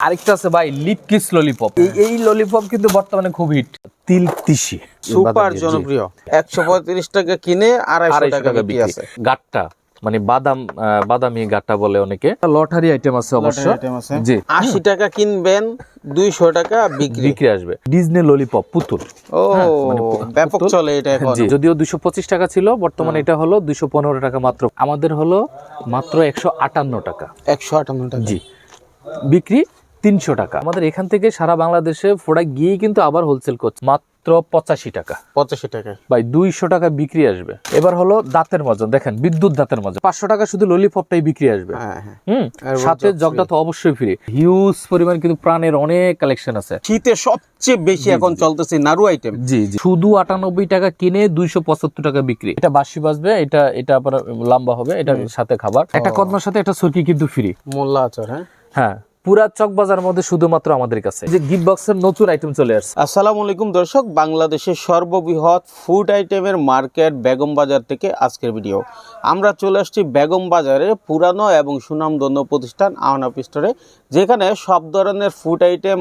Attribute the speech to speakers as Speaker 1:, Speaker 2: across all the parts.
Speaker 1: আরেকটা আছে ভাই লিপ কিস ললিপপ এই ললিপপ কিন্তু বর্তমানে খুব হিট তিল তিসি।
Speaker 2: সুপার জনপ্রিয়। একশো পঁয়ত্রিশ টাকা কিনে আড়াইশো টাকা বিক্রি আছে।
Speaker 1: গাট্টা মানে বাদাম বাদামি গাট্টা বলে অনেকে। লটারি আইটেম আছে অবশ্য। জি।
Speaker 2: আশি টাকা কিনবেন দুইশো টাকা বিক্রি।
Speaker 1: বিক্রি আসবে। ডিজনি ললিপপ পুতুল।
Speaker 2: ও
Speaker 1: মানে
Speaker 2: ব্যাপক চলে এটা এখন।
Speaker 1: জি। যদিও দুইশো পঁচিশ টাকা ছিল বর্তমানে এটা হলো দুইশো পনেরো টাকা মাত্র। আমাদের হলো মাত্র একশো আটান্ন টাকা।
Speaker 2: একশো আটান্ন টাকা।
Speaker 1: জি। বিক্রি তিনশো টাকা। আমাদের এখান থেকে সারা বাংলাদেশে প্রোডাক্ট গিয়ে কিন্তু আবার হোলসেল করছে। মাত্র পঁচাশি টাকা।
Speaker 2: পঁচাশি টাকা।
Speaker 1: ভাই দুইশো টাকা বিক্রি আসবে। এবার হলো দাঁতের মজা দেখেন বিদ্যুৎ দাঁতের মজা পাঁচশো টাকা শুধু ললিপপটাই বিক্রি আসবে।
Speaker 2: হ্যাঁ হ্যাঁ।
Speaker 1: হুম? সাথে জগটা তো অবশ্যই ফ্রি হিউজ পরিমাণ কিন্তু প্রাণের অনেক কালেকশন আছে।
Speaker 2: শীতে সবচেয়ে বেশি এখন চলতেছে নাড়ু আইটেম
Speaker 1: জি জি। শুধু আটানব্বই টাকা কিনে দুইশো পঁচাত্তর টাকা বিক্রি। এটা বাসি বাজবে এটা এটা আবার লম্বা হবে এটার সাথে খাবার। একটা কদমার সাথে একটা সরকি কিন্তু ফ্রি
Speaker 2: মোল্লা আচার হ্যাঁ?
Speaker 1: হ্যাঁ। পুরা চক বাজার মধ্যে শুধুমাত্র আমাদের কাছে। যে গিফট বক্সের নতুন আইটেম চলে আসছে।
Speaker 2: আসসালামু আলাইকুম দর্শক, বাংলাদেশের সর্ববৃহৎ ফুড আইটেমের মার্কেট বেগম বাজার থেকে আজকের ভিডিও আমরা চলে আসছি বেগম বাজারে পুরানো এবং সুনামধন্য প্রতিষ্ঠান আহনাপ স্টোরে যেখানে সব ধরনের ফুড আইটেম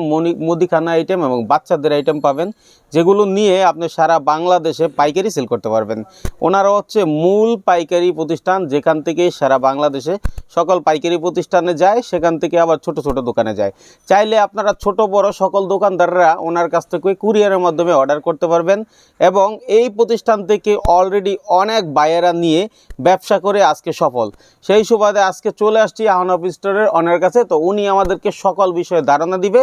Speaker 2: মুদিখানা আইটেম এবং বাচ্চাদের আইটেম পাবেন, যেগুলো নিয়ে আপনি সারা বাংলাদেশে পাইকারি সেল করতে পারবেন। ওনারা হচ্ছে মূল পাইকারি প্রতিষ্ঠান, যেখান থেকে সারা বাংলাদেশে সকল পাইকারি প্রতিষ্ঠানে যায়, সেখান থেকে আবার ছোট ছোট দোকানে যায়। চাইলে আপনারা ছোট, বড় সকল দোকানদাররা ওনার কাছ থেকে কুরিয়ারের মাধ্যমে অর্ডার করতে পারবেন এবং এই প্রতিষ্ঠান থেকে অলরেডি অনেক বায়েরা নিয়ে ব্যবসা করে আজকে সফল। সেই সুবাদে আজকে চলে আসছি আহনাপ স্টোরের অনার কাছে। তো উনি আমাদেরকে সকল বিষয়ে ধারণা দিবে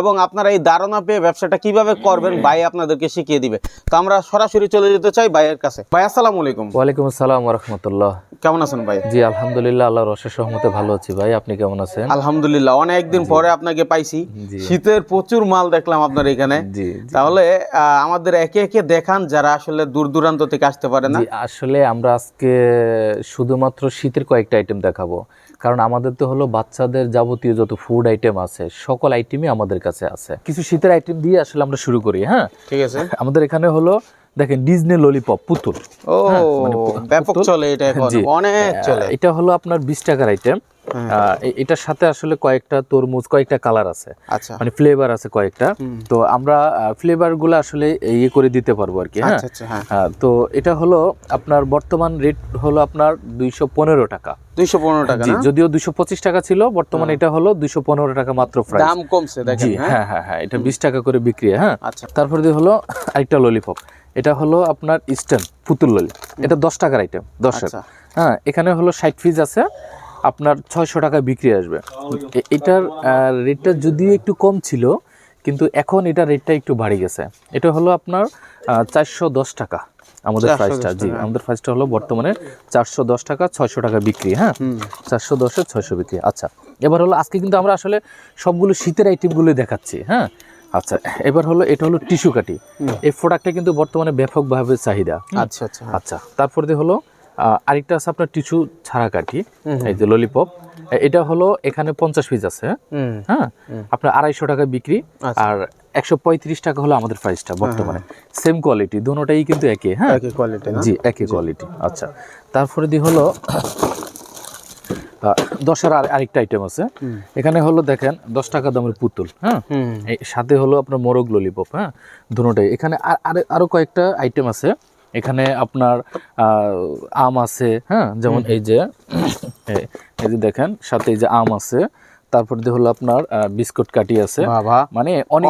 Speaker 2: এবং আপনারা এই ধারণা পেয়ে ব্যবসাটা কীভাবে করবেন ভাই আপনাদেরকে শিখিয়ে দিবে। তো আমরা সরাসরি চলে যেতে চাই ভাইয়ের কাছে। ভাই আসসালামু আলাইকুম।
Speaker 1: ওয়ালাইকুম আসসালাম রহমতুল্লাহ।
Speaker 2: কেমন আছেন ভাই?
Speaker 1: জি আলহামদুলিল্লাহ আল্লাহর অশেষ সহমতে ভালো আছি ভাই। আপনি কেমন আছেন?
Speaker 2: আলহামদুলিল্লাহ অনেকদিন পরে আপনাকে পাইছি। শীতের প্রচুর মাল দেখলাম আপনার এখানে।
Speaker 1: জি
Speaker 2: তাহলে আমাদের একে একে দেখান যারা আসলে দূর দূরান্ত থেকে আসতে পারে না।
Speaker 1: আসলে আমরা আজকে শুধুমাত্র শীতের কয়েকটা আইটেম দেখাবো। কারণ আমাদের তো হলো বাচ্চাদের যাবতীয় যত ফুড আইটেম আছে সকল আইটেমই আমাদের কাছে আছে। কিছু শীতের আইটেম দিয়ে আসলে আমরা শুরু করি হ্যাঁ?
Speaker 2: ঠিক আছে।
Speaker 1: আমাদের এখানে হলো দেখেন ডিজনি ললিপপ পুতুল।
Speaker 2: ও
Speaker 1: মানে
Speaker 2: ব্যাপক চলে এটা এখন অনেক চলে।
Speaker 1: এটা হলো আপনার বিশ টাকার আইটেম
Speaker 2: হ্যাঁ।
Speaker 1: এটার সাথে আসলে কয়েকটা তরমুজ কয়েকটা কালার আছে।
Speaker 2: আচ্ছা।
Speaker 1: মানে ফ্লেভার আছে কয়েকটা। তো আমরা ফ্লেভারগুলো আসলে ইয়ে করে দিতে পারব আর কি হ্যাঁ।
Speaker 2: আচ্ছা আচ্ছা হ্যাঁ।
Speaker 1: হ্যাঁ, তো এটা হলো আপনার বর্তমান রেট হলো আপনার দুইশো পনেরো টাকা।
Speaker 2: দুইশো পনেরো টাকা
Speaker 1: যদিও দুইশো পঁচিশ টাকা ছিল বর্তমানে এটা হলো দুইশো পনেরো টাকা মাত্র
Speaker 2: দাম কমছে দেখেন
Speaker 1: জি
Speaker 2: হ্যাঁ।
Speaker 1: হ্যাঁ হ্যাঁ হ্যাঁ এটা বিশ টাকা করে বিক্রি হ্যাঁ।
Speaker 2: আচ্ছা।
Speaker 1: তারপর হলো আরেকটা ললিপপ এটা হলো আপনার ইস্টার্ন পুতুল ললি। এটা দশ টাকার আইটেম দশের।
Speaker 2: আচ্ছা।
Speaker 1: হ্যাঁ এখানে হলো ষাট পিস আছে আপনার ছয়শো টাকা বিক্রি আসবে। এটার রেটটা যদিও একটু কম ছিল কিন্তু এখন এটা রেটটা একটু বাড়ে গেছে। এটা হলো আপনার চারশো দশ টাকা আমাদের
Speaker 2: 410
Speaker 1: প্রাইসটা জি আমাদের প্রাইসটা হলো বর্তমানে চারশো দশ টাকা ছয়শো টাকা বিক্রি হ্যাঁ? চারশো দশে ছয়শো বিক্রি আচ্ছা। এবার হলো আজকে কিন্তু আমরা আসলে সবগুলো শীতের আইটেমগুলো দেখাচ্ছি হ্যাঁ? আচ্ছা এবার হলো এটা হলো টিস্যু কাটি এই প্রোডাক্টটা কিন্তু বর্তমানে ব্যাপকভাবে চাহিদা।
Speaker 2: আচ্ছা আচ্ছা হ্যাঁ।
Speaker 1: আচ্ছা তারপর দিয়ে হলো আরেকটা আছে আপনার টিস্যু ছাড়া কাঠি এই যে ললিপপ এটা হলো এখানে পঞ্চাশ পিস আছে। হ্যাঁ? আপনার আড়াইশো টাকা বিক্রি
Speaker 2: আচ্ছা।
Speaker 1: আর একশো পঁয়ত্রিশ টাকা হলো আমাদের প্রাইসটা বর্তমানে। সেম কোয়ালিটি দুটোটাই কিন্তু একই হ্যাঁ?
Speaker 2: একই কোয়ালিটি
Speaker 1: জি একই কোয়ালিটি আচ্ছা। তারপরে দিয়ে হলো দশের আর আরেকটা আইটেম আছে। এখানে হলো দেখেন দশ টাকা দামের পুতুল হ্যাঁ? সাথে হলো আপনার মোরগ ললিপপ হ্যাঁ? দুটোটাই। এখানে আর আরে- আরও কয়েকটা আইটেম আছে। এখানে আপনার আহ, আম আছে হ্যাঁ? যেমন এই যে এই- যে দেখেন সাথে এই যে আম আছে। তারপর দিয়ে হলো আপনার বিস্কুট কাটি আছে। মানে অনেক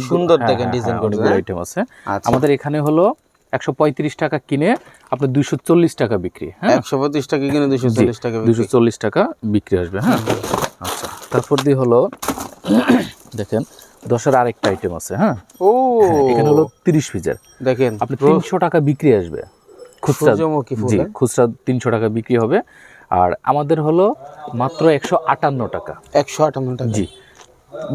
Speaker 2: সুন্দর দেখেন design করছে,
Speaker 1: অনেকগুলো
Speaker 2: হ্যাঁ?
Speaker 1: আইটেম আছে।
Speaker 2: আচ্ছা।
Speaker 1: আমাদের এখানে হলো একশো পঁয়ত্রিশ টাকা কিনে আপনার দুইশো টাকা বিক্রি হ্যাঁ?
Speaker 2: একশো পঁচিশ টাকা কিনে দুইশো চল্লিশ টাকা
Speaker 1: দুইশো চল্লিশ টাকা বিক্রি আসবে হ্যাঁ? আচ্ছা তারপর দিয়ে হলো দেখেন দশের আরেকটা আইটেম আছে হ্যাঁ?
Speaker 2: ও!
Speaker 1: এখানে হলো তিরিশ পিসের
Speaker 2: দেখেন
Speaker 1: আপনি তিনশো টাকা বিক্রি আসবে খুচরা। জি
Speaker 2: হ্যাঁ?
Speaker 1: খুচরা তিনশো টাকা বিক্রি হবে। আর আমাদের হলো মাত্র একশো আটান্ন টাকা।
Speaker 2: একশো আটান্ন টাকা।
Speaker 1: জি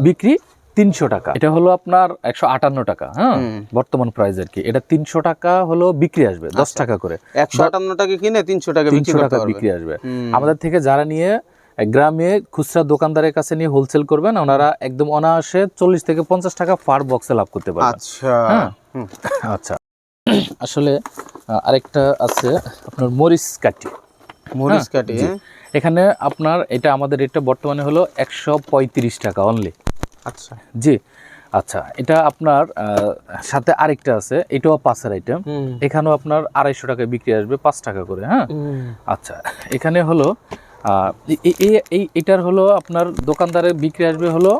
Speaker 1: বিক্রি তিনশো টাকা। এটা হলো আপনার একশো আটান্ন টাকা হ্যাঁ? বর্তমান প্রাইস আর কি। এটা তিনশো টাকা হলো বিক্রি আসবে দশ টাকা করে।
Speaker 2: একশো আটান্ন টাকা কিনে তিনশো টাকা
Speaker 1: তিনশো টাকা বিক্রি আসবে। আমাদের থেকে যারা নিয়ে গ্রামে খুচরা দোকানদারের কাছে নিয়ে হোলসেল করবেন ওনারা একদম অনায়াসে চল্লিশ থেকে পঞ্চাশ টাকা পার বক্সে লাভ করতে পারবেন।
Speaker 2: আচ্ছা।
Speaker 1: হ্যাঁ। আচ্ছা। আসলে আরেকটা আছে আপনার মরিচ কাটি।
Speaker 2: মরিচ
Speaker 1: হ্যাঁ,
Speaker 2: কাটি হ্যাঁ?
Speaker 1: এখানে আপনার এটা আমাদের রেটটা বর্তমানে হলো একশো পঁয়ত্রিশ টাকা অনলি
Speaker 2: আচ্ছা।
Speaker 1: জি। আচ্ছা এটা আপনার সাথে আরেকটা আছে এটাও পাঁচের আইটেম এখানেও আপনার আড়াইশো টাকায় বিক্রি আসবে পাঁচ টাকা করে হ্যাঁ? আচ্ছা এখানে হলো এই এটার হলো আপনার দোকানদারের বিক্রি আসবে হলো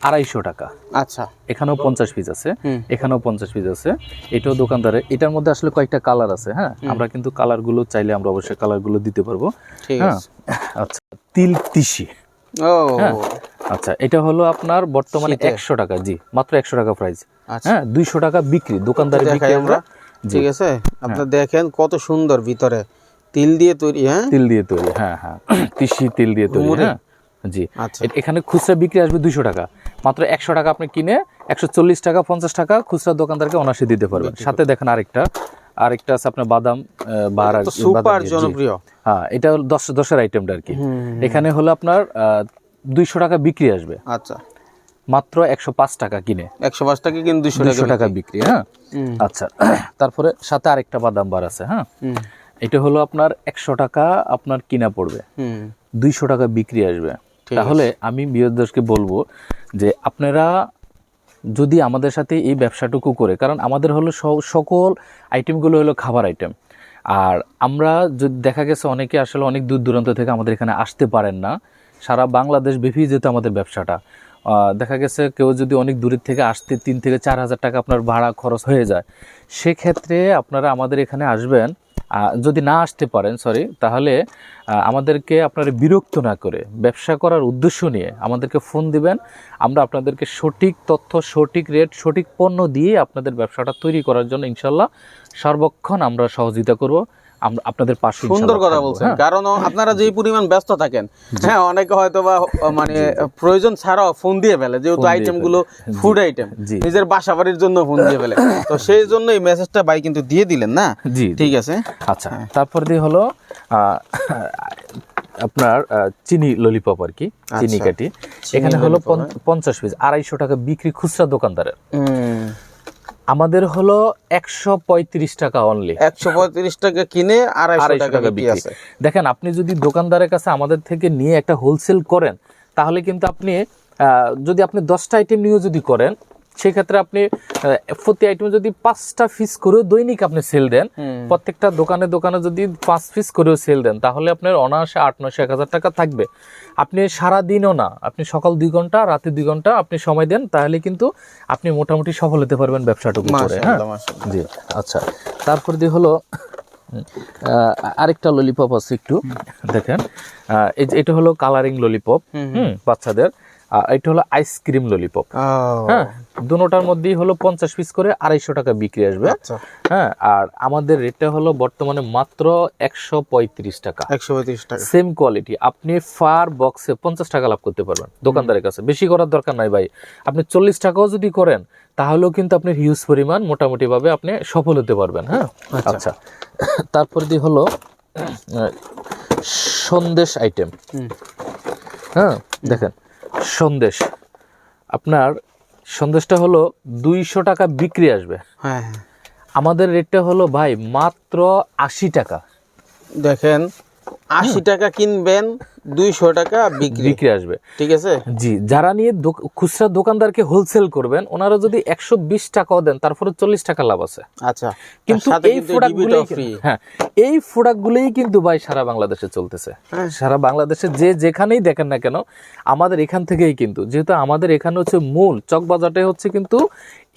Speaker 1: আড়াইশো টাকা।
Speaker 2: আচ্ছা।
Speaker 1: এখানেও পঞ্চাশ পিস আছে এখানেও পঞ্চাশ পিস আছে। এটাও দোকানদারের এটার মধ্যে আসলে কয়েকটা কালার আছে হ্যাঁ? আমরা কিন্তু কালারগুলো চাইলে আমরা অবশ্যই কালারগুলো দিতে পারব হ্যাঁ? আচ্ছা তিল তিসি।
Speaker 2: ও।
Speaker 1: হ্যাঁ। আচ্ছা এটা হলো আপনার বর্তমানে একশো টাকা জি মাত্র একশো টাকা প্রাইস
Speaker 2: আচ্ছা।
Speaker 1: হ্যাঁ দুইশো টাকা বিক্রি দোকানদারি বিক্রি
Speaker 2: আমরা। ঠিক আছে? আপনি দেখেন কত সুন্দর ভিতরে। তিল দিয়ে তৈরি হ্যাঁ?
Speaker 1: তিল দিয়ে তৈরি হ্যাঁ হ্যাঁ। তিসি তিল দিয়ে তৈরি হ্যাঁ। জি।
Speaker 2: আচ্ছা।
Speaker 1: এখানে খুচরা বিক্রি আসবে দুইশো টাকা। মাত্র একশো টাকা আপনি কিনে একশো চল্লিশ টাকা পঞ্চাশ টাকা খুচরা দোকানদারকে অনাসে দিতে পারবেন। সাথে দেখেন আরেকটা। আরেকটা আছে আপনার বাদাম বাহার
Speaker 2: সুপার। জনপ্রিয়।
Speaker 1: হ্যাঁ এটা হলো দশ দশের আইটেমটা আর কি। এখানে হলো আপনার দুইশো টাকা বিক্রি আসবে।
Speaker 2: আচ্ছা।
Speaker 1: মাত্র একশো পাঁচ টাকা কিনে।
Speaker 2: একশো পাঁচ টাকা দুশো
Speaker 1: দুইশো
Speaker 2: টাকা
Speaker 1: টাকা বিক্রি হ্যাঁ? আচ্ছা তারপরে সাথে আরেকটা বাদাম বার আছে হ্যাঁ? এটা হলো আপনার একশো টাকা আপনার কিনা পড়বে। দুইশো টাকা বিক্রি আসবে। তাহলে আমি বিয়োদর্শকে বলব যে আপনারা যদি আমাদের সাথে এই ব্যবসাটুকু করে কারণ আমাদের হলো সকল আইটেমগুলো হলো খাবার আইটেম। আর আমরা যদি দেখা গেছে অনেকে আসলে অনেক দূর দূরান্ত থেকে আমাদের এখানে আসতে পারেন না। সারা বাংলাদেশ ব্যাপী যেহেতু আমাদের ব্যবসাটা। দেখা গেছে কেউ যদি অনেক দূরের থেকে আসতে তিন থেকে চার হাজার টাকা আপনার ভাড়া খরচ হয়ে যায়, সেক্ষেত্রে আপনারা আমাদের এখানে আসবেন। যদি না আসতে পারেন সরি তাহলে আমাদেরকে আপনারা বিরক্ত না করে ব্যবসা করার উদ্দেশ্য নিয়ে আমাদেরকে ফোন দিবেন। আমরা আপনাদেরকে সঠিক তথ্য, সঠিক রেট সঠিক পণ্য দিয়ে আপনাদের ব্যবসাটা তৈরি করার জন্য ইনশাল্লাহ সর্বক্ষণ আমরা সহযোগিতা করব। আপনাদের পাশে
Speaker 2: সুন্দর কথা বলছেন।
Speaker 1: হ্যাঁ?
Speaker 2: কারণ আপনারা যেই পরিমাণ ব্যস্ত থাকেন হ্যাঁ অনেকে হয়তো বা মানে প্রয়োজন ছাড়াও ফোন দিয়ে ফেলে যেহেতু
Speaker 1: আইটেমগুলো
Speaker 2: ফুড আইটেম নিজের বাসা বাড়ির জন্য ফোন দিয়ে ফেলে। তো সেই জন্য এই মেসেজটা ভাই কিন্তু দিয়ে দিলেন না?
Speaker 1: জি।
Speaker 2: ঠিক আছে?
Speaker 1: আচ্ছা তারপর দিয়ে হলো আপনার চিনি ললিপপ আর কি চিনি
Speaker 2: আচ্ছা।
Speaker 1: কাটি। এখানে হলো পঞ্চাশ পিস আড়াইশো টাকা বিক্রি খুচরা দোকানদারের। আমাদের হলো একশো পঁয়ত্রিশ টাকা অনলি
Speaker 2: একশো পঁয়ত্রিশ টাকা কিনে আড়াইশো টাকা বিক্রি
Speaker 1: দেখেন আপনি যদি দোকানদারের কাছে আমাদের থেকে নিয়ে একটা হোলসেল করেন তাহলে কিন্তু আপনি আহ, যদি আপনি দশটা আইটেম নিয়ে যদি করেন সেক্ষেত্রে আপনি প্রতি আইটেম যদি পাঁচটা পিস করেও দৈনিক আপনি সেল দেন প্রত্যেকটা দোকানে দোকানে যদি পাঁচ পিস করেও সেল দেন তাহলে আপনার অনায়াসে আট নশো এক হাজার টাকা থাকবে। আপনি সারা দিনও না আপনি সকাল দুই ঘণ্টা রাতে দুই ঘণ্টা আপনি সময় দেন তাহলে কিন্তু আপনি মোটামুটি সফল হতে পারবেন ব্যবসাটুকু করে। হ্যাঁ। জি আচ্ছা। তারপর দিয়ে হলো আরেকটা ললিপপ আছে একটু দেখেন। আহ, এটা হলো কালারিং ললিপপ হুম বাচ্চাদের। আর এটা হলো আইসক্রিম ললিপপ হ্যাঁ দুটোটার মধ্যেই হলো পঞ্চাশ পিস করে আড়াইশো টাকা বিক্রি আসবে।
Speaker 2: আচ্ছা।
Speaker 1: হ্যাঁ আর আমাদের রেটটা হলো বর্তমানে মাত্র একশো পঁয়ত্রিশ টাকা।
Speaker 2: একশো পঁয়ত্রিশ টাকা।
Speaker 1: সেম কোয়ালিটি আপনি ফার বক্সে পঞ্চাশ টাকা লাভ করতে পারবেন দোকানদারের কাছে। বেশি করার দরকার নাই ভাই। আপনি চল্লিশ টাকাও যদি করেন তাহলেও কিন্তু আপনি হিউজ পরিমাণ মোটামুটি ভাবে আপনি সফল হতে পারবেন হ্যাঁ? আচ্ছা। তারপর দিয়ে হলো সন্দেশ আইটেম
Speaker 2: হুম।
Speaker 1: হ্যাঁ দেখেন। সন্দেশ। আপনার সন্দেশটা হলো দুইশো টাকা বিক্রি আসবে।
Speaker 2: হ্যাঁ হ্যাঁ।
Speaker 1: আমাদের রেটটা হলো ভাই মাত্র আশি টাকা।
Speaker 2: দেখেন আশি টাকা কিনবেন দুইশো টাকা বিক্রি।
Speaker 1: বিক্রি আসবে।
Speaker 2: ঠিক আছে?
Speaker 1: জি যারা নিয়ে খুচরা দোকানদারকে হোলসেল করবেন ওনারা যদি একশো বিশ টাকাও দেন তারপরে চল্লিশ টাকা লাভ আছে।
Speaker 2: আচ্ছা
Speaker 1: কিন্তু এই
Speaker 2: কিন্তু
Speaker 1: প্রোডাক্টগুলোই হ্যাঁ এই প্রোডাক্টগুলোই কিন্তু ভাই সারা বাংলাদেশে চলতেছে।
Speaker 2: হ্যাঁ।
Speaker 1: সারা বাংলাদেশে যে যেখানেই দেখেন না কেন আমাদের এখান থেকেই কিন্তু যেহেতু আমাদের এখানে হচ্ছে মূল চকবাজারটাই হচ্ছে কিন্তু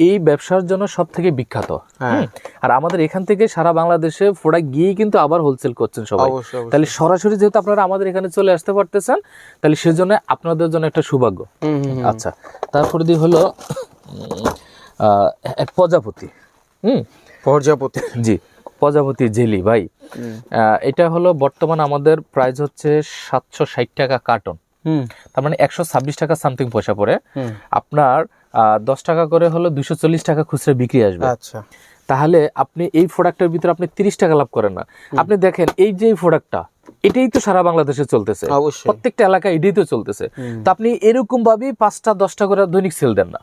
Speaker 1: এই ব্যবসার জন্য সব থেকে বিখ্যাত।
Speaker 2: হ্যাঁ।
Speaker 1: আর আমাদের এখান থেকে সারা বাংলাদেশে প্রোডাক্ট গিয়ে কিন্তু আবার হোলসেল করছেন সবাই। তাহলে সরাসরি যেহেতু আপনারা আমাদের এখানে চলে আসতে পারতেছেন তাহলে সেজন্য আপনাদের জন্য একটা সৌভাগ্য। আচ্ছা তারপরে দিয়ে হলো প্রজাপতি। হুম?
Speaker 2: প্রজাপতি।
Speaker 1: জি প্রজাপতি জেলি ভাই। এটা হলো বর্তমান আমাদের প্রাইস হচ্ছে সাতশো ষাট টাকা কার্টন
Speaker 2: হুম।
Speaker 1: তার মানে একশো ছাব্বিশ টাকা সামথিং পয়সা পড়ে। আপনার দশ টাকা করে হলো দুশো চল্লিশ টাকা খুচরা বিক্রি আসবে।
Speaker 2: আচ্ছা।
Speaker 1: তাহলে আপনি এই প্রোডাক্টের ভিতরে আপনি তিরিশ টাকা লাভ করেন না। আপনি দেখেন এই যে প্রোডাক্টটা এটাই তো সারা বাংলাদেশে চলতেছে। প্রত্যেকটা এলাকায় এটাই তো চলতেছে। তো আপনি এরকম ভাবেই পাঁচটা দশটা করে দৈনিক সেল দেন না।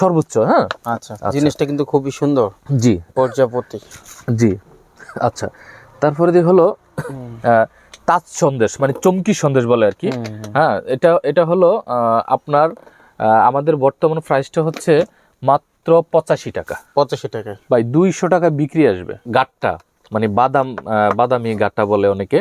Speaker 1: সর্বোচ্চ হ্যাঁ?
Speaker 2: আচ্ছা। জিনিসটা কিন্তু খুবই সুন্দর।
Speaker 1: জি।
Speaker 2: প্রজাপতি
Speaker 1: জি। আচ্ছা। তারপরে দিয়ে হলো তাজ সন্দেশ মানে চমকি সন্দেশ বলে আর কি। হ্যাঁ এটা এটা হলো আহ, আপনার আমাদের বর্তমান প্রাইসটা হচ্ছে মাত্র পঁচাশি টাকা।
Speaker 2: পঁচাশি টাকা
Speaker 1: ভাই দুইশো টাকা বিক্রি আসবে গাটটা। মানে বাদাম বাদামি গাট্টা বলে অনেকে।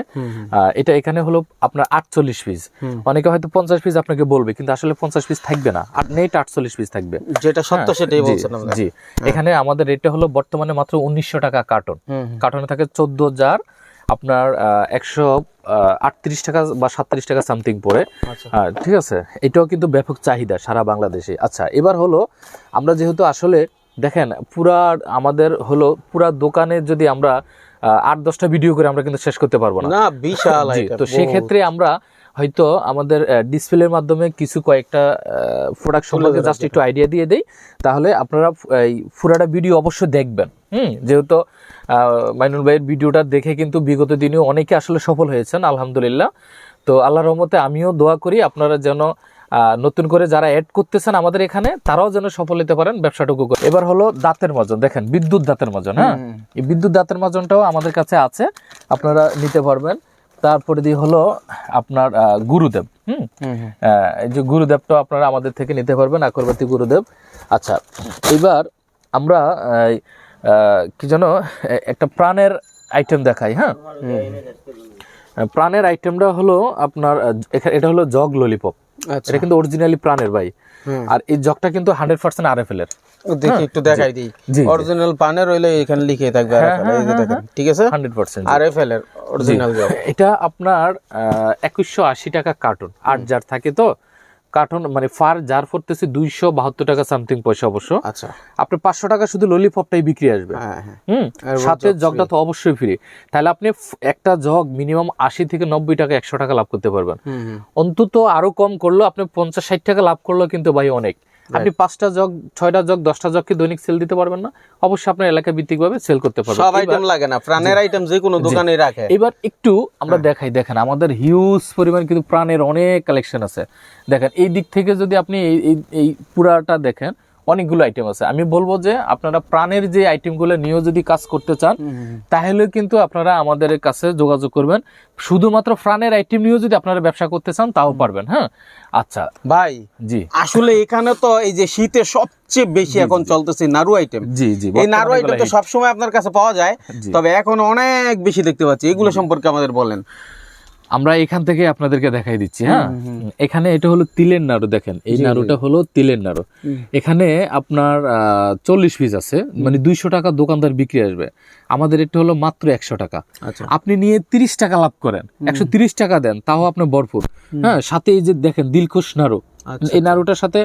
Speaker 1: এটা এখানে হলো আপনার আটচল্লিশ পিস অনেকে হয়তো পঞ্চাশ পিস আপনাকে বলবে কিন্তু আসলে পঞ্চাশ পিস থাকবে না। আর নেট আটচল্লিশ পিস থাকবে।
Speaker 2: যেটা সত্য
Speaker 1: হ্যাঁ,
Speaker 2: সেটাই
Speaker 1: জি,
Speaker 2: বলছেন
Speaker 1: জি। এখানে আমাদের রেটটা হলো বর্তমানে মাত্র উনিশশো টাকা কার্টন। কার্টনে থাকে চোদ্দ জার আপনার একশো আটত্রিশ টাকা বা সাতত্রিশ টাকা সামথিং পড়ে।
Speaker 2: আচ্ছা।
Speaker 1: ঠিক আছে। এটাও কিন্তু ব্যাপক চাহিদা সারা বাংলাদেশে। আচ্ছা এবার হলো আমরা যেহেতু আসলে দেখেন পুরা আমাদের হলো পুরা দোকানে যদি আমরা আট দশটা ভিডিও করে আমরা কিন্তু শেষ করতে পারব না।
Speaker 2: বিশাল
Speaker 1: তো সেক্ষেত্রে আমরা হয়তো আমাদের ডিসপ্লের মাধ্যমে কিছু কয়েকটা প্রোডাক্ট সম্পর্কে জাস্ট একটু আইডিয়া দিয়ে দেই। তাহলে আপনারা এই পুরাটা ভিডিও অবশ্যই দেখবেন। হুম? যেহেতু মাইনুল ভাইয়ের ভিডিওটা দেখে কিন্তু বিগত দিনে অনেকে আসলে সফল হয়েছেন আলহামদুলিল্লাহ। তো আল্লাহর রহমতে আমিও দোয়া করি আপনারা যেন আহ, নতুন করে যারা অ্যাড করতেছেন আমাদের এখানে তারাও যেন সফল হতে পারেন ব্যবসাটুকু করে। এবার হলো দাঁতের মাজন। দেখেন বিদ্যুৎ দাঁতের মাজন হ্যাঁ? এই বিদ্যুৎ দাঁতের মাজনটাও আমাদের কাছে আছে। আপনারা নিতে পারবেন। তারপরে দিয়ে হলো আপনার গুরুদেব হুম? যে গুরুদেবটা আপনারা আমাদের থেকে নিতে পারবেন আকরবাতি গুরুদেব। আচ্ছা এবার আমরা কি যেন একটা প্রাণের আইটেম দেখাই হ্যাঁ? প্রাণের আইটেমটা হলো আপনার এটা হলো জগ ললিপপ।
Speaker 2: আচ্ছা।
Speaker 1: এটা কিন্তু অরিজিনালি প্রাণের ভাই। আর এই জগটা কিন্তু hundred percent R F L এর।
Speaker 2: দেখি একটু দেখাই দিই।
Speaker 1: হ্যাঁ।
Speaker 2: অরিজিনাল পানে রইলে এখানে লিখে থাকবে
Speaker 1: হ্যাঁ,
Speaker 2: এই যে দেখেন ঠিক আছে?
Speaker 1: হান্ড্রেড পার্সেন্ট
Speaker 2: আরএফএল এর অরিজিনাল জব
Speaker 1: এটা আপনার একুশশো আশি টাকা কার্টুন আট জার থাকে তো? কার্টুন মানে ফার জার পড়তেছে দুইশো বাহাত্তর টাকা সামথিং পয়সা অবশ্য।
Speaker 2: আচ্ছা।
Speaker 1: আপনার পাঁচশো টাকা শুধু ললিপপটাই বিক্রি আসবে।
Speaker 2: হ্যাঁ হ্যাঁ।
Speaker 1: হুম? সাথে
Speaker 2: জগ
Speaker 1: জগটা তো অবশ্যই ফ্রি তাহলে আপনি একটা জগ মিনিমাম আশি থেকে নব্বই টাকা একশো টাকা লাভ করতে পারবেন। অন্তত আরও কম করল আপনি পঞ্চাশ ষাট টাকা লাভ করল কিন্তু ভাই অনেক। আপনি পাঁচটা জগ ছয়টা জগ দশটা জগ কি দৈনিক সেল দিতে পারবেন না? অবশ্যই আপনার এলাকা ভিত্তিক ভাবে সেল করতে পারবেন।
Speaker 2: সব আইটেম লাগে না প্রাণের আইটেম যে কোনো দোকানে রাখে।
Speaker 1: এবার একটু আমরা
Speaker 2: হ্যাঁ।
Speaker 1: দেখাই দেখেন আমাদের হিউজ পরিমাণ কিন্তু প্রাণের অনেক কালেকশন আছে। দেখেন এই দিক থেকে যদি আপনি এই- এই পুরাটা দেখেন অনেকগুলো আইটেম আছে। আমি বলব যে আপনারা প্রাণের যে আইটেমগুলো নিয়েও যদি কাজ করতে চান তাহলে কিন্তু আপনারা আমাদের কাছে যোগাযোগ করবেন। শুধুমাত্র প্রাণের আইটেম নিয়েও যদি আপনারা ব্যবসা করতে চান তাও পারবেন হ্যাঁ? আচ্ছা
Speaker 2: ভাই
Speaker 1: জি।
Speaker 2: আসলে এখানে তো এই যে শীতে সবচেয়ে বেশি এখন চলতেছে নাড়ু আইটেম
Speaker 1: জি জি
Speaker 2: এই নাড়ু আইটেম তো সবসময় আপনার কাছে পাওয়া যায় তবে এখন অনেক বেশি দেখতে পাচ্ছি। এগুলো সম্পর্কে আমাদের বলেন।
Speaker 1: আমরা এখান থেকে আপনাদেরকে দেখাই দিচ্ছি হ্যাঁ? এখানে এটা হলো তিলের নাড়ু দেখেন এই নাড়ুটা হলো তিলের নাড়ু। এখানে আপনার চল্লিশ পিস আছে মানে দুইশো টাকা দোকানদার বিক্রি আসবে। আমাদের এটা হলো মাত্র একশো টাকা।
Speaker 2: আচ্ছা।
Speaker 1: আপনি নিয়ে তিরিশ টাকা লাভ করেন একশো তিরিশ টাকা দেন তাও আপনি ভরপুর। হ্যাঁ সাথে এই যে দেখেন দিলখুশ নাড়ু। এই নাড়ুটার সাথে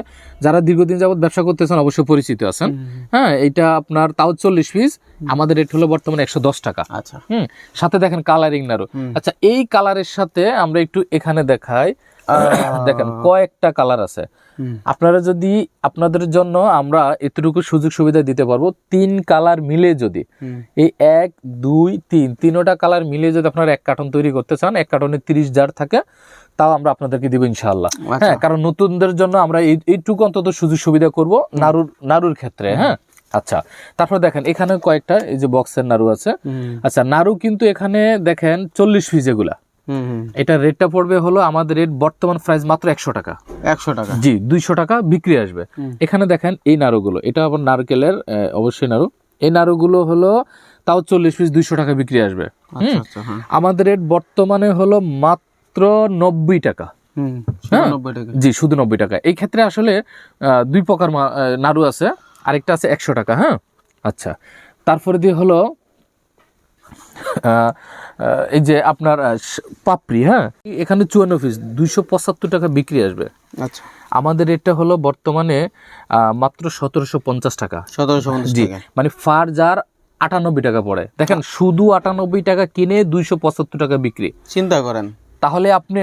Speaker 1: যারা দীর্ঘদিন যাবত ব্যবসা করতেছেন অবশ্যই পরিচিত আছেন। হ্যাঁ এটা আপনার তাও চল্লিশ পিস আমাদের রেট হলো বর্তমানে একশো দশ টাকা।
Speaker 2: আচ্ছা।
Speaker 1: হুম সাথে দেখেন কালারিং নাড়ু। আচ্ছা এই কালারের সাথে আমরা একটু এখানে দেখাই দেখেন কয়েকটা কালার আছে। আপনারা যদি আপনাদের জন্য আমরা এতটুকু সুযোগ সুবিধা দিতে পারব তিন কালার মিলে যদি এই এক দুই তিন তিনোটা কালার মিলে যদি আপনারা এক কার্টন তৈরি করতে চান এক কার্টনে তিরিশ জার থাকে তাও আমরা আপনাদেরকে দিব ইনশাআল্লাহ।
Speaker 2: আচ্ছা।
Speaker 1: হ্যাঁ কারণ নতুনদের জন্য আমরা এইটুকু অন্তত সুযোগ সুবিধা করব নাড়ুর নাড়ুর ক্ষেত্রে হ্যাঁ? আচ্ছা তারপর দেখেন এখানে কয়েকটা এই যে বক্সের নাড়ু আছে। আচ্ছা নাড়ু কিন্তু এখানে দেখেন চল্লিশ পিস এগুলা। এটা রেটটা পড়বে হলো আমাদের রেট বর্তমান প্রাইস মাত্র একশো টাকা।
Speaker 2: একশো টাকা।
Speaker 1: জি দুইশো টাকা বিক্রি আসবে। এখানে দেখেন এই নাড়ুগুলো এটা আবার নারকেলের অবশ্যই নাড়ু এই নাড়ুগুলো হলো তাও চল্লিশ পিস দুইশো টাকা বিক্রি আসবে।
Speaker 2: আচ্ছা আচ্ছা হ্যাঁ।
Speaker 1: আমাদের রেট বর্তমানে হলো মাত্র টাকা। হ্যাঁ।
Speaker 2: নব্বই টাকা।
Speaker 1: জি শুধু নব্বই টাকা। এই ক্ষেত্রে আসলে দুই প্রকার নাড়ু আছে আরেকটা আছে একশো টাকা হ্যাঁ? আচ্ছা তারপরে দিয়ে হলো এই যে আপনার পাপড়ি হ্যাঁ? এখানে চুয়ান্ন পিস দুইশো পঁচাত্তর টাকা বিক্রি আসবে।
Speaker 2: আচ্ছা।
Speaker 1: আমাদের এটা হলো বর্তমানে মাত্র সতেরোশো পঞ্চাশ টাকা।
Speaker 2: সতেরোশো পঞ্চাশ
Speaker 1: জি মানে ফার যার আটানব্বই টাকা পড়ে। দেখেন শুধু আটানব্বই টাকা কিনে দুইশো পঁচাত্তর টাকা বিক্রি।
Speaker 2: চিন্তা করেন
Speaker 1: তাহলে আপনি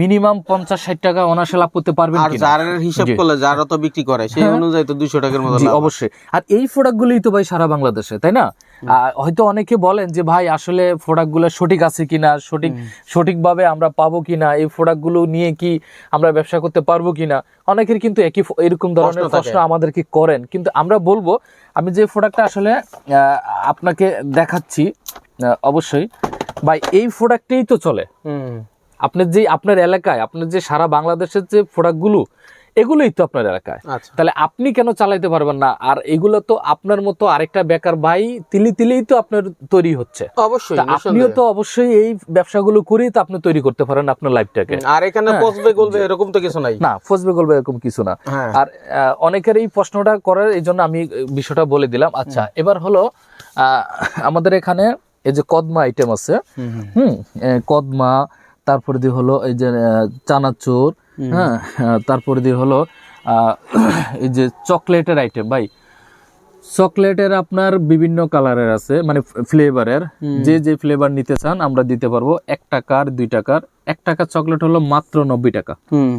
Speaker 1: মিনিমাম পঞ্চাশ ষাট টাকা অনায়াসে লাভ করতে পারবেন
Speaker 2: আর জারের হিসাব
Speaker 1: হ্যাঁ।
Speaker 2: করলে যারা তো বিক্রি করে সেই অনুযায়ী তো দুইশো টাকার মতো
Speaker 1: অবশ্যই। আর এই প্রোডাক্টগুলোই তো ভাই সারা বাংলাদেশে তাই না? হয়তো অনেকে বলেন যে ভাই আসলে প্রোডাক্টগুলো সঠিক আছে কিনা সঠিক সঠিকভাবে আমরা পাবো কিনা এই প্রোডাক্টগুলো নিয়ে কি আমরা ব্যবসা করতে পারব কিনা? অনেকের কিন্তু একই এরকম ধরনের
Speaker 2: প্রশ্ন
Speaker 1: আমাদেরকে করেন। কিন্তু আমরা বলব আমি যে প্রোডাক্টটা আসলে আহ, আপনাকে দেখাচ্ছি অবশ্যই ভাই এই প্রোডাক্টেই তো চলে। আপনার যে আপনার এলাকায় আপনার যে সারা বাংলাদেশের যে প্রোডাক্টগুলো এগুলোই তো আপনার এলাকায়।
Speaker 2: আচ্ছা।
Speaker 1: তাহলে আপনি কেন চালাইতে পারবেন না? আর এগুলো তো আপনার মতো আরেকটা বেকার ভাই তিলি তিলেই তো আপনার তৈরি হচ্ছে।
Speaker 2: অবশ্যই
Speaker 1: আপনিও তো অবশ্যই এই ব্যবসাগুলো করেই তো আপনি তৈরি করতে পারেন আপনার লাইফটাকে।
Speaker 2: আর এখানে পচবে গলবে এরকম তো কিছু নাই।
Speaker 1: না ফসবে গল্প এরকম কিছু না।
Speaker 2: হ্যাঁ।
Speaker 1: আর অনেকের এই প্রশ্নটা করার এই জন্য আমি বিষয়টা বলে দিলাম। আচ্ছা এবার হলো আহ, আমাদের এখানে এই যে কদমা আইটেম আছে
Speaker 2: হুম,
Speaker 1: কদমা তারপরে দিয়ে হলো এই যে চানাচুর হ্যাঁ আহ, তারপরে দিয়ে হলো এই যে চকলেটের আইটেম ভাই। চকলেটের আপনার বিভিন্ন কালারের আছে মানে ফ্লেভারের। যে যে ফ্লেভার নিতে চান আমরা দিতে পারব এক টাকার দুই টাকার। এক টাকার চকলেট হলো মাত্র নব্বই টাকা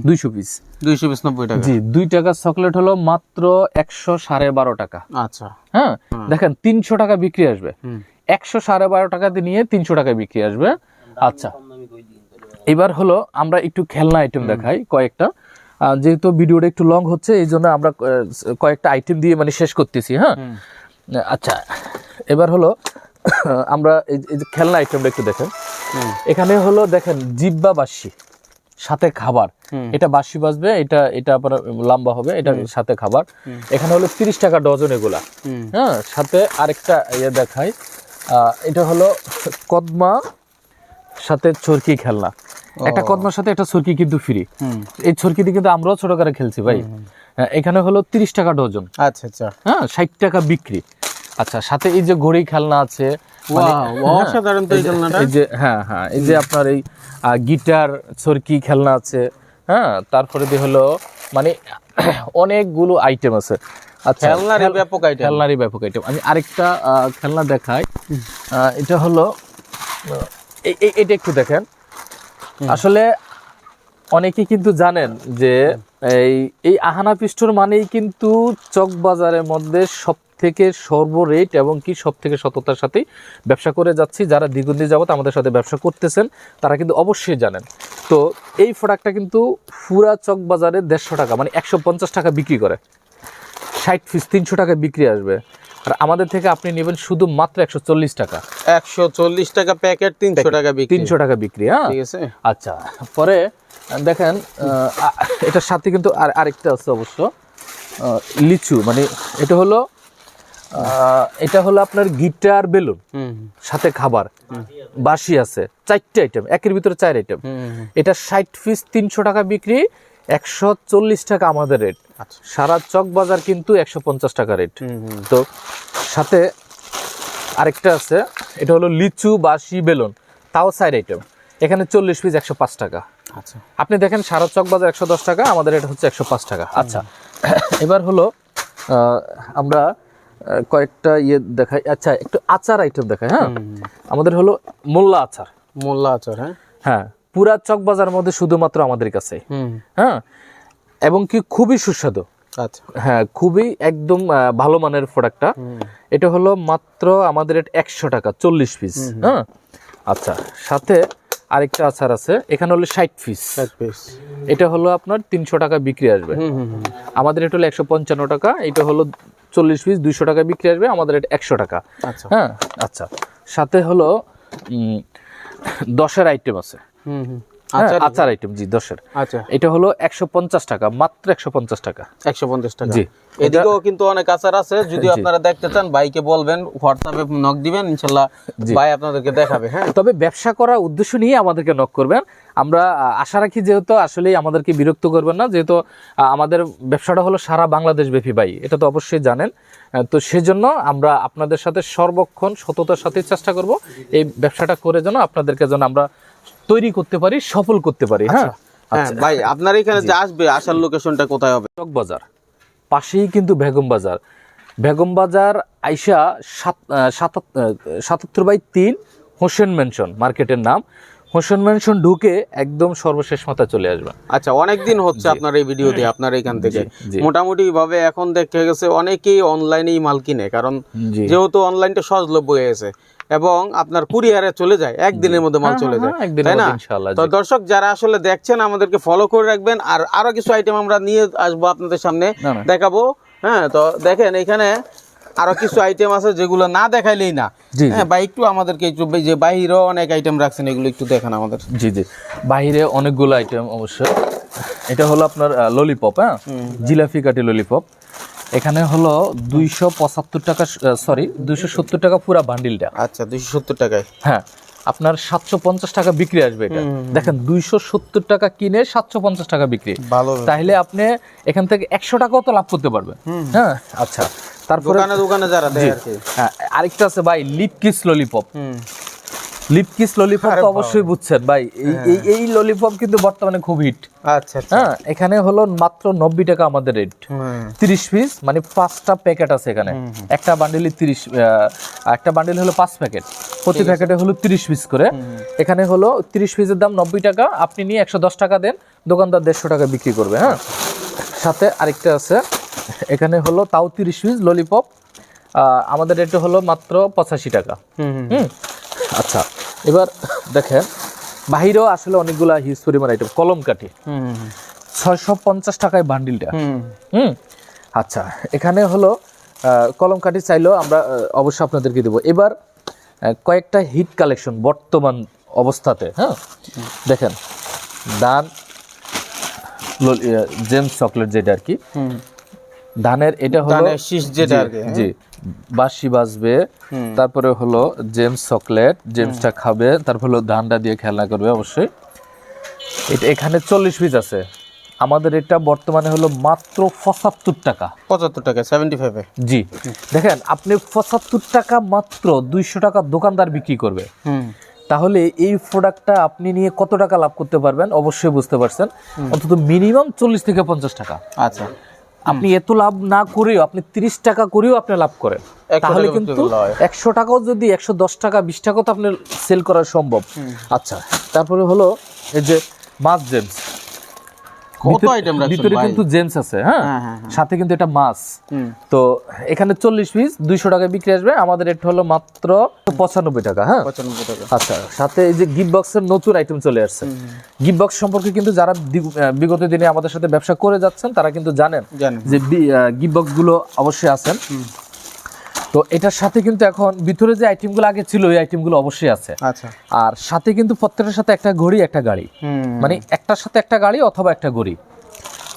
Speaker 1: দুইশো পিস
Speaker 2: দুইশো পিস নব্বই টাকা।
Speaker 1: জি দুই টাকার চকলেট হলো মাত্র একশো সাড়ে বারো টাকা।
Speaker 2: আচ্ছা।
Speaker 1: হ্যাঁ দেখেন তিনশো টাকা বিক্রি আসবে। একশো সাড়ে বারো টাকা দিয়ে নিয়ে তিনশো টাকা বিক্রি আসবে। আচ্ছা। এবার হলো আমরা একটু খেলনা আইটেম দেখাই কয়েকটা। যেহেতু ভিডিওটা একটু লং হচ্ছে এই জন্য আমরা কয়েকটা আইটেম দিয়ে মানে শেষ করতেছি হ্যাঁ? আচ্ছা। এবার হলো আমরা এই যে খেলনা আইটেমটা একটু দেখেন। এখানে হলো দেখেন জিব্বা বাসি সাথে খাবার। এটা বাসি বাজবে এটা এটা আপনার লম্বা হবে এটা সাথে খাবার। এখানে হলো তিরিশ টাকা ডজন এগুলা। হ্যাঁ সাথে আরেকটা ইয়ে আহ, এটা হলো কদমা সাথে চরকি খেলনা। একটা কদমার সাথে একটা চরকি কিন্তু ফ্রি এই চরকিটি কিন্তু আমরাও ছোট করে খেলছি ভাই। হ্যাঁ, এখানে হলো তিরিশ টাকা ডজন।
Speaker 2: আচ্ছা আচ্ছা।
Speaker 1: হ্যাঁ ষাট টাকা বিক্রি। আচ্ছা সাথে এই যে ঘড়ি খেলনা আছে মানে-
Speaker 2: তো এই খেলনাটা।
Speaker 1: এই যে হ্যাঁ হ্যাঁ এই যে আপনার এই গিটার চরকি খেলনা আছে হ্যাঁ তারপরে দিয়ে হলো মানে অনেকগুলো আইটেম আছে। আচ্ছা
Speaker 2: খেলনারই ব্যাপক আইটেম
Speaker 1: খেলনারই ব্যাপক আইটেম আমি আরেকটা খেলনা দেখাই। এটা হলো এটা একটু দেখেন। আসলে অনেকে কিন্তু জানেন যে এই এই আহানা পৃষ্ঠর মানেই কিন্তু চক বাজারের মধ্যে সব থেকে সর্বরেট এবং কি সব থেকে সততার সাথে ব্যবসা করে যাচ্ছি যারা দ্বিগুণ যাবত আমাদের সাথে ব্যবসা করতেছেন তারা কিন্তু অবশ্যই জানেন। তো এই প্রোডাক্টটা কিন্তু ফুরা চক বাজারে দেড়শো টাকা মানে একশো পঞ্চাশ টাকা বিক্রি করে। ষাট পিস তিনশো টাকা বিক্রি আসবে। আর আমাদের থেকে আপনি নেবেন শুধু মাত্র একশো চল্লিশ টাকা।
Speaker 2: একশো চল্লিশ টাকা প্যাকেট তিনশো টাকা বিক্রি।
Speaker 1: তিনশো টাকা বিক্রি হ্যাঁ?
Speaker 2: ঠিক আছে।
Speaker 1: আচ্ছা পরে দেখেন এটার সাথে কিন্তু আর আরেকটা আছে অবশ্য লিচু মানে এটা হলো এটা হলো আপনার গিটার বেলুন সাথে খাবার। বাসি আছে চারটে আইটেম একের ভিতরে চার আইটেম এটা ষাট পিস তিনশো টাকা বিক্রি একশো চল্লিশ টাকা আমাদের রেট
Speaker 2: আচ্ছা।
Speaker 1: সারা চক বাজার কিন্তু একশো পঞ্চাশ টাকা রেট তো সাথে আরেকটা আছে এটা হলো লিচু বাসি বেলুন তাও সাইড আইটেম এখানে চল্লিশ পিস একশো পাঁচ টাকা।
Speaker 2: আচ্ছা।
Speaker 1: আপনি দেখেন সারা চক বাজার একশো দশ টাকা আমাদের এটা হচ্ছে একশো পাঁচ টাকা। আচ্ছা এবার হলো আমরা কয়েকটা ইয়ে দেখাই আচ্ছা একটু আচার আইটেম দেখাই হ্যাঁ? আমাদের হলো মোল্লা আচার।
Speaker 2: মোল্লা আচার হ্যাঁ?
Speaker 1: হ্যাঁ পুরা চক বাজার মধ্যে শুধুমাত্র আমাদের কাছে। হ্যাঁ? এবং কি খুবই সুস্বাদু।
Speaker 2: আচ্ছা।
Speaker 1: হ্যাঁ খুবই একদম ভালো মানের প্রোডাক্টটা এটা হলো মাত্র আমাদের একশো টাকা চল্লিশ পিস হ্যাঁ? আচ্ছা সাথে আরেকটা আচার আছে এখানে হলো ষাট পিস
Speaker 2: পিস
Speaker 1: এটা হলো আপনার তিনশো টাকা বিক্রি আসবে। আমাদের এটা হলো একশো পঞ্চান্ন টাকা এটা হলো চল্লিশ পিস দুইশো টাকা বিক্রি আসবে আমাদের এটা একশো টাকা।
Speaker 2: আচ্ছা।
Speaker 1: হ্যাঁ? আচ্ছা। সাথে হলো দশের আইটেম আছে।
Speaker 2: হুম হুম। আচার
Speaker 1: আচার আইটেম জি দশের।
Speaker 2: আচ্ছা।
Speaker 1: এটা হলো একশো পঞ্চাশ টাকা মাত্র একশো পঞ্চাশ টাকা।
Speaker 2: একশো পঞ্চাশ টাকা।
Speaker 1: জি।
Speaker 2: এদিকেও কিন্তু অনেক আচার আছে যদি আপনারা দেখতে চান ভাইকে বলবেন হোয়াটসঅ্যাপে নক দিবেন ইনশাল্লাহ ভাই আপনাদেরকে দেখাবে হ্যাঁ।
Speaker 1: তবে ব্যবসা করার উদ্দেশ্য নিয়ে আমাদেরকে নক করবেন। আমরা আশা রাখি যেহেতু আসলে আমাদেরকে বিরক্ত করবেন না যেহেতু আমাদের ব্যবসাটা হলো সারা বাংলাদেশ ব্যাপী ভাই এটা তো অবশ্যই জানেন। তো সেজন্য আমরা আপনাদের সাথে সর্বক্ষণ সততার সাথে চেষ্টা করব এই ব্যবসাটা করে যেন আপনাদেরকে যেন আমরা তৈরি করতে পারি সফল করতে পারি হ্যাঁ?
Speaker 2: হ্যাঁ ভাই আপনার এখানে যে আসবে আসার লোকেশনটা কোথায় হবে?
Speaker 1: চক বাজার। পাশেই কিন্তু বেগম বাজার। বেগম বাজার আইসা সাত সাতাত্তর বাই তিন হোসেন মেনশন মার্কেটের নাম। হোসেন মেনশন ঢুকে একদম সর্বশেষ মাথায় চলে আসবেন
Speaker 2: আচ্ছা অনেক দিন হচ্ছে আপনার এই ভিডিও দিয়ে আপনার এখান থেকে। মোটামুটি ভাবে এখন দেখা গেছে অনেকেই অনলাইনেই মাল কিনে কারণ যেহেতু অনলাইনটা সহজলভ্য হয়ে গেছে এবং আপনার কুরিয়ারে চলে যায় একদিনের মধ্যে মাল চলে যায়
Speaker 1: হ্যাঁ,
Speaker 2: তাই না? তো দর্শক যারা আসলে দেখছেন আমাদেরকে ফলো করে রাখবেন। আর আরও কিছু আইটেম আমরা নিয়ে আসব আপনাদের সামনে। দেখাবো। হ্যাঁ তো দেখেন এখানে আরও কিছু আইটেম আছে যেগুলো না দেখাইলেই না। হ্যাঁ বা একটু আমাদেরকে একটু যে বাহিরে অনেক আইটেম রাখছেন এগুলো একটু দেখান আমাদের।
Speaker 1: জি জি। বাইরে অনেকগুলো আইটেম অবশ্যই এটা হলো আপনার ললিপপ হ্যাঁ? জিলাপি কাটি ললিপপ এখানে হলো দুইশো পঁচাত্তর টাকা সরি দুইশো সত্তর টাকা পুরা বান্ডিলটা
Speaker 2: আচ্ছা দুইশো সত্তর টাকায়।
Speaker 1: হ্যাঁ আপনার সাতশো পঞ্চাশ টাকা বিক্রি আসবে এটা। দেখেন দুইশো সত্তর টাকা কিনে সাতশো পঞ্চাশ টাকা বিক্রি। তাহলে আপনি এখান থেকে একশো টাকাও তো লাভ করতে পারবেন। হ্যাঁ আচ্ছা। তারপরে
Speaker 2: দোকানে দোকানে যারা দেয় আর কি
Speaker 1: হ্যাঁ, আরেকটা আছে ভাই লিপ কিস ললিপপ
Speaker 2: হুম।
Speaker 1: লিপ কিস ললিপপ তো অবশ্যই বুঝছেন ভাই এই এই- এই ললিপপ কিন্তু বর্তমানে খুব হিট
Speaker 2: আচ্ছা আচ্ছা।
Speaker 1: হ্যাঁ এখানে হলো মাত্র নব্বই টাকা আমাদের রেট তিরিশ পিস মানে পাঁচটা প্যাকেট আছে এখানে। একটা বান্ডিলে তিরিশ একটা বান্ডিল হলো পাঁচ প্যাকেট প্রতি প্যাকেটে হলো তিরিশ পিস করে। এখানে হলো তিরিশ পিসের দাম নব্বই টাকা আপনি নিয়ে একশো দশ টাকা দেন দোকানদার দেড়শো টাকা বিক্রি করবে হ্যাঁ। সাথে আরেকটা আছে এখানে হলো তাও তিরিশ পিস ললিপপ আমাদের রেট হলো মাত্র পঁচাশি টাকা।
Speaker 2: হুম
Speaker 1: আচ্ছা এবার দেখেন বাহিরেও আসলে অনেকগুলা হিউজ পরিমাণ আইটেম কলম কাঠি। ছয়শো পঞ্চাশ টাকায় বান্ডিলটা
Speaker 2: হুম।
Speaker 1: আচ্ছা এখানে হলো কলম কাঠি চাইলেও আমরা অবশ্যই আপনাদেরকে দেবো। এবার কয়েকটা হিট কালেকশন বর্তমান অবস্থাতে হ্যাঁ? দেখেন দান জেমস চকলেট যেটা আর কি। ধানের এটা হলো
Speaker 2: শীষ যেটা
Speaker 1: জি,
Speaker 2: হ্যাঁ?
Speaker 1: বাসি বাজবে। তারপরে হলো জেমস চকলেট জেমসটা খাবে তারপর হলো ধানটা দিয়ে খেলনা করবে অবশ্যই। এটা এখানে চল্লিশ পিস আছে। আমাদের এটা বর্তমানে হলো মাত্র পঁচাত্তর টাকা।
Speaker 2: পঁচাত্তর টাকা সেভেন্টি ফাইভে
Speaker 1: জি। দেখেন আপনি পঁচাত্তর টাকা মাত্র দুইশো টাকা দোকানদার বিক্রি করবে।
Speaker 2: হুম।
Speaker 1: তাহলে এই প্রোডাক্টটা আপনি নিয়ে কত টাকা লাভ করতে পারবেন? অবশ্যই বুঝতে পারছেন। অন্তত মিনিমাম চল্লিশ থেকে পঞ্চাশ টাকা।
Speaker 2: আচ্ছা।
Speaker 1: আপনি এত লাভ না করেও আপনি তিরিশ টাকা করেও আপনি লাভ করেন। তাহলে কিন্তু। একশো টাকাও যদি একশো দশ টাকা বিশ টাকাও তো আপনার সেল করা সম্ভব। আচ্ছা তারপরে হলো এই যে মাছ জেমস
Speaker 2: কত আইটেম রাখছেন
Speaker 1: ভিতরে কিন্তু জেমস আছে হ্যাঁ?
Speaker 2: হ্যাঁ, হ্যাঁ।
Speaker 1: সাথে কিন্তু এটা মাছ। তো এখানে চল্লিশ পিস দুইশো টাকায় বিক্রি আসবে। আমাদের রেট হলো মাত্র পঁচানব্বই টাকা হ্যাঁ?
Speaker 2: টাকা।
Speaker 1: আচ্ছা সাথে এই যে গিফট বক্সের নতুন আইটেম চলে আসছে। গিফট বক্স সম্পর্কে কিন্তু যারা বিগত দিনে আমাদের সাথে ব্যবসা করে যাচ্ছেন তারা কিন্তু জানেন যে গিফট বক্সগুলো অবশ্যই আছেন। তো এটার সাথে কিন্তু এখন ভিতরে যে আইটেমগুলো আগে ছিল ওই আইটেমগুলো অবশ্যই আছে।
Speaker 2: আচ্ছা।
Speaker 1: আর সাথে কিন্তু প্রত্যেকটার সাথে একটা ঘড়ি একটা গাড়ি। মানে একটার সাথে একটা গাড়ি অথবা একটা ঘড়ি।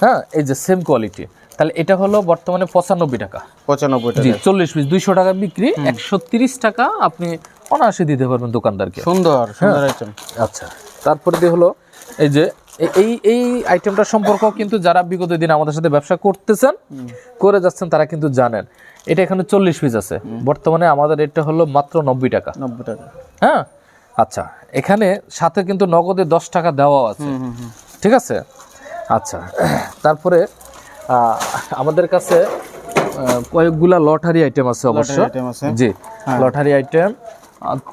Speaker 1: হ্যাঁ এই যে সেম কোয়ালিটি তাহলে এটা হলো বর্তমানে পঁচানব্বই টাকা।
Speaker 2: পঁচানব্বই টাকা।
Speaker 1: চল্লিশ পিস দুইশো টাকা বিক্রি একশো তিরিশ টাকা আপনি অনায়াসে দিতে পারবেন দোকানদারকে।
Speaker 2: সুন্দর সুন্দর আইটেম
Speaker 1: আচ্ছা তারপরে দিয়ে হলো এই যে এই এই আইটেমটা সম্পর্ক কিন্তু যারা বিগত দিন আমাদের সাথে ব্যবসা করতেছেন করে যাচ্ছেন তারা কিন্তু জানেন। এটা এখানে চল্লিশ পিস আছে। বর্তমানে আমাদের রেটটা হলো মাত্র নব্বই টাকা।
Speaker 2: নব্বই টাকা।
Speaker 1: হ্যাঁ? আচ্ছা এখানে সাথে কিন্তু নগদে দশ টাকা দেওয়া আছে। ঠিক আছে? আচ্ছা তারপরে আহ, আমাদের কাছে কয়েকগুলা লটারি আইটেম আছে অবশ্য। জি লটারি আইটেম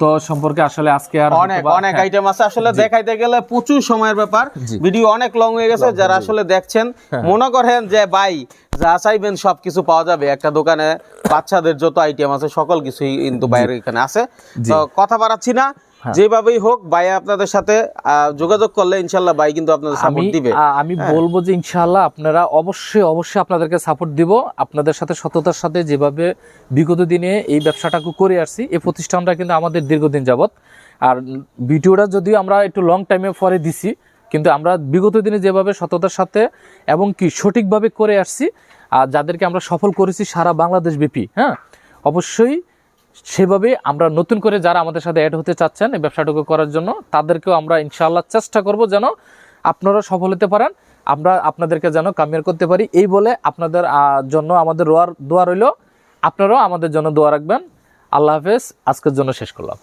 Speaker 1: তো সম্পর্কে আসলে আজকে আর
Speaker 2: অনেক অনেক আইটেম আছে। আসলে দেখাইতে গেলে প্রচুর সময়ের ব্যাপার। ভিডিও অনেক লং হয়ে গেছে যারা আসলে দেখছেন মনে করেন যে ভাই যা চাইবেন সবকিছু পাওয়া যাবে। একটা দোকানে বাচ্চাদের যত আইটেম আছে সকল কিছুই কিন্তু বাইরে এখানে আছে। তো কথা বাড়াচ্ছি না। যেভাবেই হোক ভাই আপনাদের সাথে যোগাযোগ করলে ইনশাল্লাহ ভাই কিন্তু আপনাদের সাপোর্ট দিবে।
Speaker 1: আমি বলব যে ইনশাআল্লাহ আপনারা অবশ্যই অবশ্যই আপনাদেরকে সাপোর্ট দিব। আপনাদের সাথে সততার সাথে যেভাবে বিগত দিনে এই ব্যবসাটাকে করে আসছি এই প্রতিষ্ঠানটা কিন্তু আমাদের দীর্ঘদিন যাবৎ। আর ভিডিওটা যদিও আমরা একটু লং টাইমে পরে দিছি কিন্তু আমরা বিগত দিনে যেভাবে সততার সাথে এবং কি সঠিকভাবে করে আসছি আর যাদেরকে আমরা সফল করেছি সারা বাংলাদেশ ব্যাপী হ্যাঁ অবশ্যই সেভাবে আমরা নতুন করে যারা আমাদের সাথে অ্যাড হতে চাচ্ছেন এই ব্যবসাটুকু করার জন্য, তাদেরকেও আমরা ইনশাআল্লাহ চেষ্টা করব যেন আপনারা সফল হতে পারেন। আমরা আপনাদেরকে যেন কামিয়ার করতে পারি। এই বলে আপনাদের জন্য আমাদের রোয়ার দোয়া রইল। আপনারাও আমাদের জন্য দোয়া রাখবেন। আল্লাহ হাফেজ। আজকের জন্য শেষ করলাম।